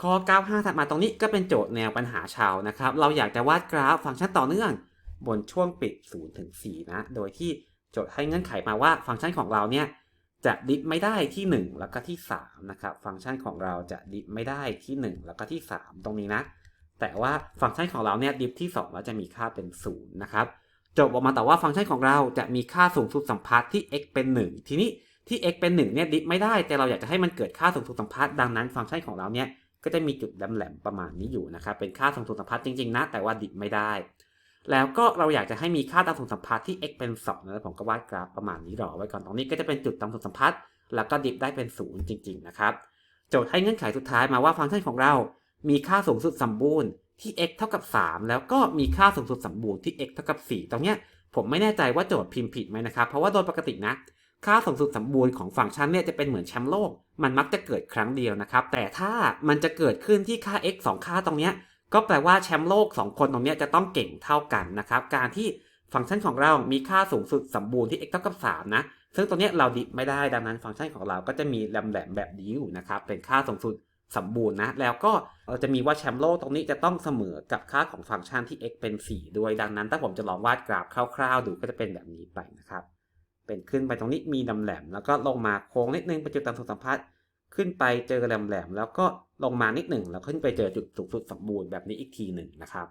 ข้อ95ถัดมาตรงนี้ก็เป็นโจทย์แนวปัญหาชาวนะครับ เราอยากจะวาดกราฟฟังก์ชันต่อเนื่อง บนช่วงปิด0ถึง4นะ โดยที่โจทย์ให้เงื่อนไขมาว่าฟังก์ชันของเราเนี่ยจะดิฟไม่ได้ที่ 1 แล้วก็ที่3นะครับ ฟังก์ชันของเราจะดิฟไม่ได้ที่ 1 แล้วก็ที่ 3 ตรงนี้นะ แต่ว่าฟังก์ชันของเราเนี่ยดิฟที่ 2 แล้วจะมีค่าเป็น0นะครับ จบออกมาแต่ว่าฟังก์ชันของเราจะมีค่าสูงสุดสัมพัทธ์ที่ x เป็น 1 ทีนี้ที่ x เป็น1เนี่ยดิฟไม่ได้ แต่เราอยากจะให้มันเกิดค่าสูงสุดสัมพัทธ์ดังนั้นฟังก์ชันของเราเนี่ย ก็จะมีจุดแหลมๆประมาณนี้อยู่นะครับ เป็นค่าสูงสุดสัมพัทธ์จริงๆ นะ แต่ว่าดิฟไม่ได้ แล้วก็เราอยากจะให้มีค่าต่ำสุดสัมพัทธ์ที่ x เป็น2นะผมก็วาดกราฟประมาณนี้รอไว้ก่อนตรงนี้ก็จะเป็นจุดต่ำสุดสัมพัทธ์แล้วก็ดิฟได้เป็น0จริง ๆ นะครับโจทย์ให้เงื่อนไขสุดท้ายมาว่าฟังก์ชันของเรา มีค่าสูงสุดสมบูรณ์ที่ x เท่ากับ 3 แล้วก็มีค่าสูงสุดสมบูรณ์ที่ x เท่ากับ 4 ตรงเนี้ยผมไม่แน่ใจว่าโจทย์พิมพ์ผิดไหมนะครับ เพราะว่าโดยปกตินะ ค่าสูงสุดสมบูรณ์ของฟังก์ชันเนี่ยจะเป็นเหมือนแชมป์โลก มันมักจะเกิดครั้งเดียวนะครับ แต่ถ้ามันจะเกิดขึ้นที่ค่า x 2 ค่าตรงเนี้ยก็แปลว่าแชมป์โลก 2 คนตรงเนี้ยจะต้องเก่งเท่ากันนะครับ การที่ฟังก์ชันของเรามีค่าสูงสุดสมบูรณ์ที่ x เท่ากับ 3 นะ ซึ่งตรงเนี้ยเราดิไม่ได้ ดังนั้นฟังก์ชันของเราก็จะมีแหลมๆแบบนี้อยู่นะครับ เป็นค่าสูงสุดสมบูรณ์นะ แล้วก็เราจะมีว่าแชมป์โลกตรงนี้จะต้องเสมอกับค่าของฟังก์ชันที่ x เป็น 4 ด้วย ดังนั้น ถ้าผมจะลองวาดกราฟคร่าวๆ ดูก็จะเป็นแบบนี้ไปนะครับ เป็นขึ้นไปตรงนี้มีลำแหลม แล้วก็ลงมาโค้งนิดนึงไปจุดต่ำสุดสัมพัทธ์ขึ้นไปเจอแหลมแหลมแล้วก็ลงมานิดหนึ่งแล้วขึ้นไปเจอจุดสูงสุดสมบูรณ์แบบนี้อีกทีหนึ่งนะครับ